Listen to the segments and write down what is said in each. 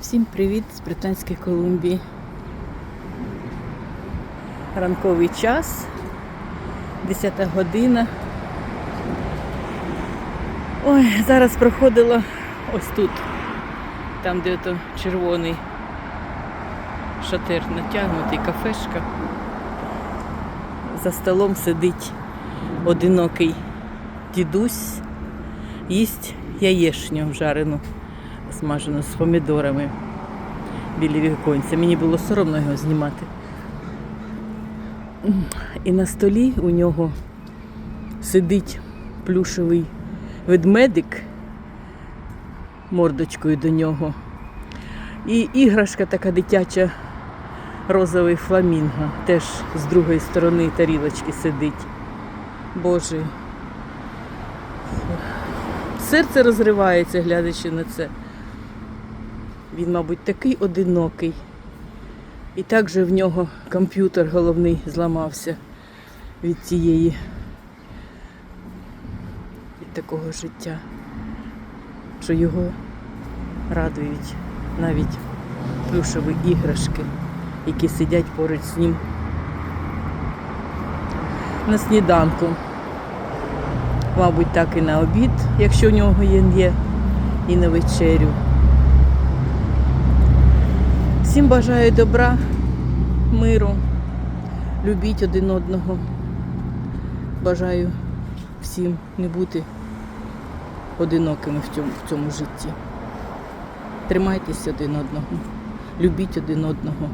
Всім привіт з Британської Колумбії. Ранковий час, 10 година. Ой, зараз проходила ось тут, там, де ото червоний шатир натягнутий, кафешка. За столом сидить одинокий дідусь, їсть яєшню жарену смажену з помідорами біля віконця. Мені було соромно його знімати. І на столі у нього сидить плюшевий ведмедик мордочкою до нього. І іграшка така дитяча, розовий фламінго, теж з другої сторони тарілочки сидить. Боже. Серце розривається, глядячи на це. Він, мабуть, такий одинокий. І так же в нього комп'ютер головний зламався від цієї, від такого життя, що його радують навіть плюшові іграшки, які сидять поруч з ним на сніданку. Мабуть, так і на обід, якщо в нього є, і на вечерю. Всім бажаю добра, миру, любіть один одного. Бажаю всім не бути одинокими в цьому, в цьому житті. Тримайтесь один одного, любіть один одного.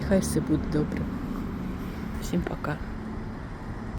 І хай все буде добре. Всім пока.